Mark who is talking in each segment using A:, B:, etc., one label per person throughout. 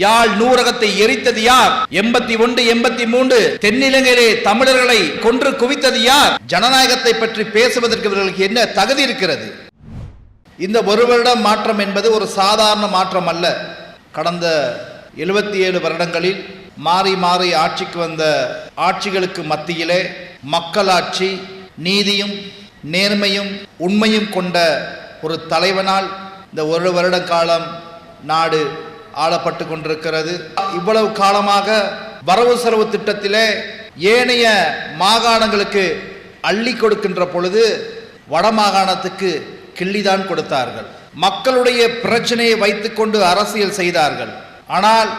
A: யாழ் நூறகத்தை எரித்தது யார்? எண்பத்தி ஒன்று எண்பத்தி மூன்று தென்னிலங்கையிலே தமிழர்களை கொன்று குவித்தது யார்? ஜனநாயகத்தை பற்றி பேசுவதற்கு இவர்களுக்கு என்ன தகுதி இருக்கிறது? இந்த ஒரு வருடம் மாற்றம் என்பது ஒரு சாதாரண மாற்றம் அல்ல. கடந்த எழுபத்தி ஏழு வருடங்களில் மாறி மாறி ஆட்சிக்கு வந்த ஆட்சிகளுக்கு மத்தியிலே மக்களாட்சி நீதியும் நேர்மையும் உண்மையும் கொண்ட ஒரு தலைவனால் இந்த ஒரு வருட காலம் நாடு ஆளப்பட்டு கொண்டிருக்கிறது இவ்வளவு காலமாக வரவு செலவு திட்டத்திலே ஏனைய மாகாணங்களுக்கு அள்ளி கொடுக்கின்ற பொழுது வடமாகாணத்துக்கு கிள்ளிதான் கொடுத்தார்கள். மக்களுடைய பிரச்சனையை வைத்துக்கொண்டு அரசியல் செய்தார்கள். ஆனால்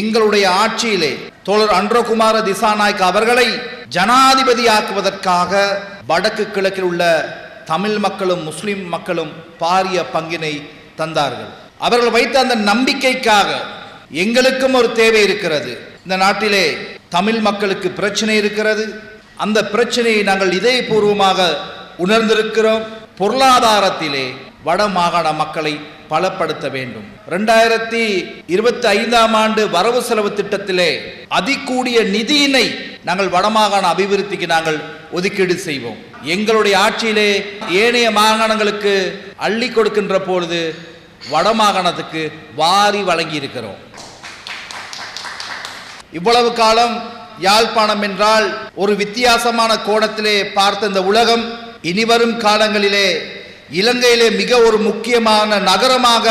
A: எங்களுடைய ஆட்சியிலே தோழர் அன்றகுமார திசாநாயக் அவர்களை ஜனாதிபதியாக்குவதற்காக வடக்கு கிழக்கில் உள்ள தமிழ் மக்களும் முஸ்லிம் மக்களும் பாரிய பங்கினை தந்தார்கள். அவர்கள் வைத்த அந்த நம்பிக்கைக்காக எங்களுக்கும் ஒரு தேவை இருக்கிறது. இந்த நாட்டிலே தமிழ் மக்களுக்கு பிரச்சனை இருக்கிறது. அந்த பிரச்சனையை நாங்கள் இதயபூர்வமாக உணர்ந்திருக்கிறோம். பொருளாதாரத்திலே வட மாகாண மக்களை பலப்படுத்த வேண்டும். ரெண்டாயிரத்தி இருபத்தி ஐந்தாம் ஆண்டு வரவு செலவு திட்டத்திலே அதிகூடிய நிதியினை நாங்கள் வடமாகாண அபிவிருத்திக்கு நாங்கள் ஒதுக்கீடு செய்வோம். எங்களுடைய ஆட்சியிலே ஏனைய மாகாணங்களுக்கு அள்ளி கொடுக்கின்ற பொழுது வடமாகாணத்துக்கு வாரி வழங்கி இருக்கிறோம் இவ்வளவு காலம் யாழ்ப்பாணம் என்றால் ஒரு வித்தியாசமான கோணத்திலே பார்த்த இந்த உலகம் இனிவரும் காலங்களிலே இலங்கையிலே மிக ஒரு முக்கியமான நகரமாக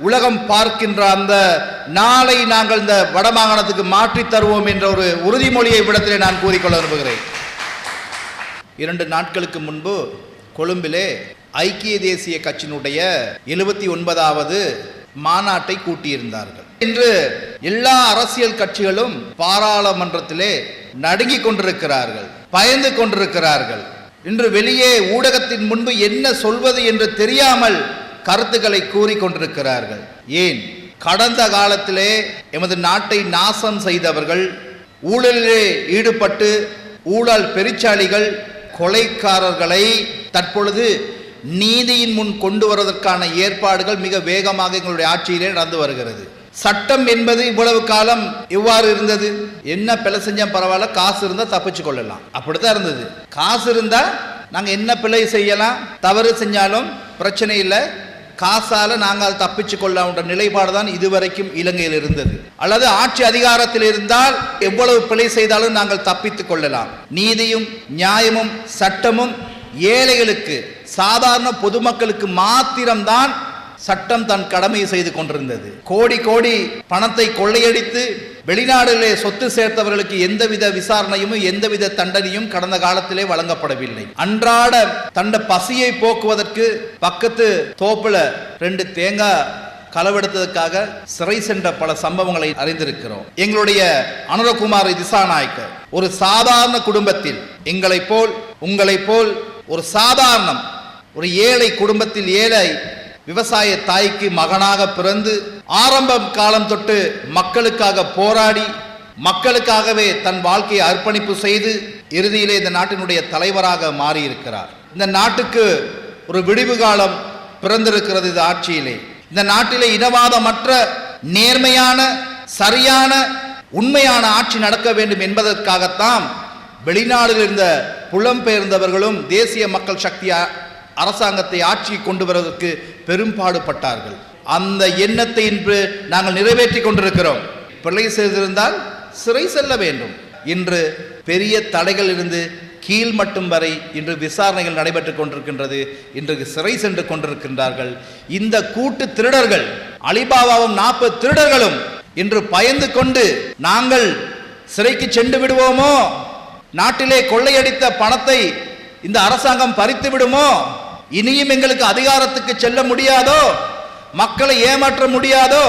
A: உலகம் பார்க்கின்ற அந்த நாளை நாங்கள் இந்த வடமாகாணத்துக்கு மாற்றித் தருவோம் என்ற ஒரு உறுதிமொழியை விடத்திலே நான் கூறிக்கொள்ள விரும்புகிறேன். இரண்டு நாட்களுக்கு முன்பு கொழும்பிலே ஐக்கிய தேசிய கட்சியினுடைய எழுபத்தி ஒன்பதாவது மாநாட்டை கூட்டியிருந்தார்கள். இன்று எல்லா அரசியல் கட்சிகளும் பாராளுமன்றத்திலே நடுங்கிக் கொண்டிருக்கிறார்கள் பயந்து கொண்டிருக்கிறார்கள். இன்று வெளியே ஊடகத்தின் முன்பு என்ன சொல்வது என்று தெரியாமல் கருத்துக்களை கூறிக்கொண்டிருக்கிறார்கள். ஏன்? கடந்த காலத்திலே எமது நாட்டை நாசம் செய்தவர்கள் ஊழலிலே ஈடுபட்டு ஊழல் பெருச்சாளிகள் கொலைக்காரர்களை தற்பொழுது நீதியின் முன் கொண்டு வருவதற்கான ஏற்பாடுகள் மிக வேகமாக எங்களுடைய ஆட்சியிலே நடந்து வருகிறது. சட்டம் என்பது இவ்வளவு காலம் எவ்வாறு இருந்தது? என்ன பிழை செஞ்சா பரவாயில்ல காசு இருந்தா தப்பிச்சு கொள்ளலாம். அப்படித்தான் இருந்தது. காசு இருந்தா நாங்க என்ன பிழை செய்யலாம்? தவறு செஞ்சாலும் பிரச்சனை இல்லை. காசால நாங்கள் அதை தப்பிச்சு கொள்ளலாம்ன்ற நிலைப்பாடு தான் இதுவரைக்கும் இலங்கையில் இருந்தது. அல்லது ஆட்சி அதிகாரத்தில் இருந்தால் எவ்வளவு பிழை செய்தாலும் நாங்கள் தப்பித்துக் கொள்ளலாம். நீதியும் நியாயமும் சட்டமும் ஏழைகளுக்கு சாதாரண பொதுமக்களுக்கு மாத்திரம்தான் சட்டம் தன் கடமையை செய்து கொண்டிருந்தது. கோடி கோடி பணத்தை கொள்ளையடித்து வெளிநாடுகளிலே சொத்து சேர்த்தவர்களுக்கு எந்தவித விசாரணையும் எந்தவித தண்டனையும் கடந்த காலத்திலே வழங்கப்படவில்லை. அன்றாட தண்ட பசியை போக்குவதற்கு பக்கத்து தோப்புல ரெண்டு தேங்காய் களவெடுத்ததற்காக சிறை சென்ற பல சம்பவங்களை அறிந்திருக்கிறோம். எங்களுடைய அனுரகுமார் திசாநாயக்க ஒரு சாதாரண குடும்பத்தில் எங்களைப் போல் உங்களைப் போல் ஒரு சாதாரணம் ஒரு ஏழை குடும்பத்தில் ஏழை விவசாய தாய்க்கு மகனாக பிறந்து ஆரம்ப காலம் தொட்டு மக்களுக்காக போராடி மக்களுக்காகவே தன் வாழ்க்கையை அர்ப்பணிப்பு செய்து இறுதியிலே இந்த நாட்டினுடைய தலைவராக மாறியிருக்கிறார். இந்த நாட்டுக்கு ஒரு விடிவு காலம் பிறந்திருக்கிறது இந்த ஆட்சியிலே. இந்த நாட்டிலே இனவாதமற்ற நேர்மையான சரியான உண்மையான ஆட்சி நடக்க வேண்டும் என்பதற்காகத்தான் வெளிநாடுகளில் இருந்த புலம்பெயர்ந்தவர்களும் தேசிய மக்கள் சக்தி அரசாங்கத்தை ஆட்சியை கொண்டு வருவதற்கு பெரும்பாடுபட்டார்கள். அந்த எண்ணத்தை இன்று நாங்கள் நிறைவேற்றி கொண்டிருக்கிறோம். பிள்ளை செய்திருந்தால் சிறை செல்ல வேண்டும். இன்று பெரிய தடைகள் இருந்து கீழ் மட்டும் வரை இன்று விசாரணைகள் நடைபெற்றுக் கொண்டிருக்கின்றது. இன்றைக்கு சிறை சென்று கொண்டிருக்கின்றார்கள். இந்த கூட்டு திருடர்கள் அலிபாபாவும் நாற்பது திருடர்களும் இன்று பயந்து கொண்டு நாங்கள் சிறைக்கு சென்று விடுவோமோ? நாட்டிலே கொள்ளையடித்த பணத்தை இந்த அரசாங்கம் பறித்து விடுமோ? இனியும் எங்களுக்கு அதிகாரத்துக்கு செல்ல முடியாதோ? மக்களை ஏமாற்ற முடியாதோ?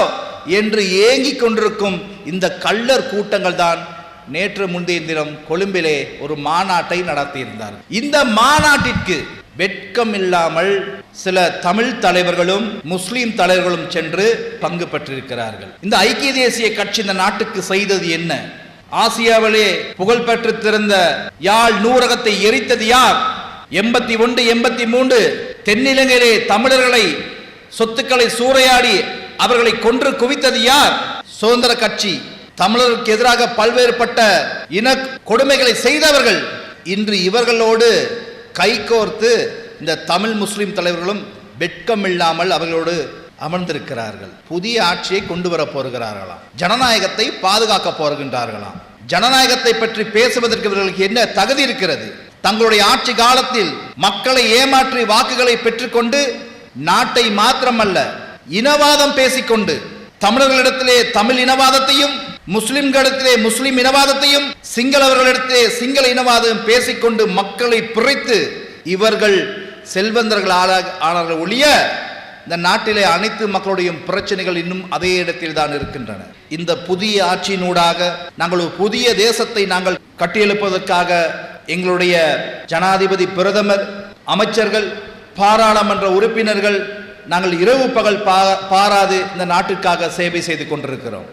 A: என்று ஏங்கிக் கொண்டிருக்கும் இந்த கள்ளர் கூட்டங்கள் தான் நேற்று முந்தைய தினம் கொழும்பிலே ஒரு மாநாட்டை நடத்தியிருந்தார் இந்த மாநாட்டிற்கு வெட்கம் இல்லாமல் சில தமிழ் தலைவர்களும் முஸ்லீம் தலைவர்களும் சென்று பங்கு பெற்றிருக்கிறார்கள். இந்த ஐக்கிய தேசிய கட்சி இந்த நாட்டுக்கு செய்தது என்ன? ஆசியாவிலே புகழ் பெற்று திறந்த யாழ் நூரகத்தை எரித்தது யார்? எண்பத்தி ஒன்று எண்பத்தி மூன்று தென்னிலங்கையிலே தமிழர்களை சொத்துக்களை சூறையாடி அவர்களை கொன்று குவித்தது யார்? சுதந்திர கட்சி. தமிழருக்கு எதிராக பல்வேறுபட்ட இன கொடுமைகளை செய்தவர்கள். இன்று இவர்களோடு கைகோர்த்து இந்த தமிழ் முஸ்லிம் தலைவர்களும் வெட்கம் இல்லாமல் அவர்களோடு அமர்ந்திருக்கிறார்கள். புதிய ஆட்சியை கொண்டு வர போகிறார்களாம். ஜனநாயகத்தை பாதுகாக்க போகின்றார்களாம். ஜனநாயகத்தை பற்றி பேசுவதற்கு இவர்களுக்கு என்ன தகுதி இருக்கிறது? தங்களுடைய ஆட்சி காலத்தில் மக்களை ஏமாற்றி வாக்குகளை பெற்றுக்கொண்டு நாட்டை மாத்திரமல்ல இனவாதம் பேசிக்கொண்டு தமிழர்களிடத்திலே தமிழ் இனவாதத்தையும் முஸ்லிம்களிடத்திலே முஸ்லிம் இனவாதத்தையும் சிங்களவர்களிடத்திலே சிங்கள இனவாதம் பேசிக்கொண்டு மக்களை பிரித்து இவர்கள் செல்வந்தர்கள் ஆளா- ஆனார்கள் ஒழிய இந்த நாட்டிலே அனைத்து மக்களுடைய பிரச்சனைகள் இன்னும் அதே இடத்தில் தான் இருக்கின்றன. இந்த புதிய ஆட்சியினூடாக நாங்கள் ஒரு புதிய தேசத்தை நாங்கள் கட்டியெழுப்பதற்காக எங்களுடைய ஜனாதிபதி பிரதமர் அமைச்சர்கள் பாராளுமன்ற உறுப்பினர்கள் நாங்கள் இரவு பகல் பா- பாராது இந்த நாட்டுக்காக சேவை செய்து கொண்டிருக்கிறோம்.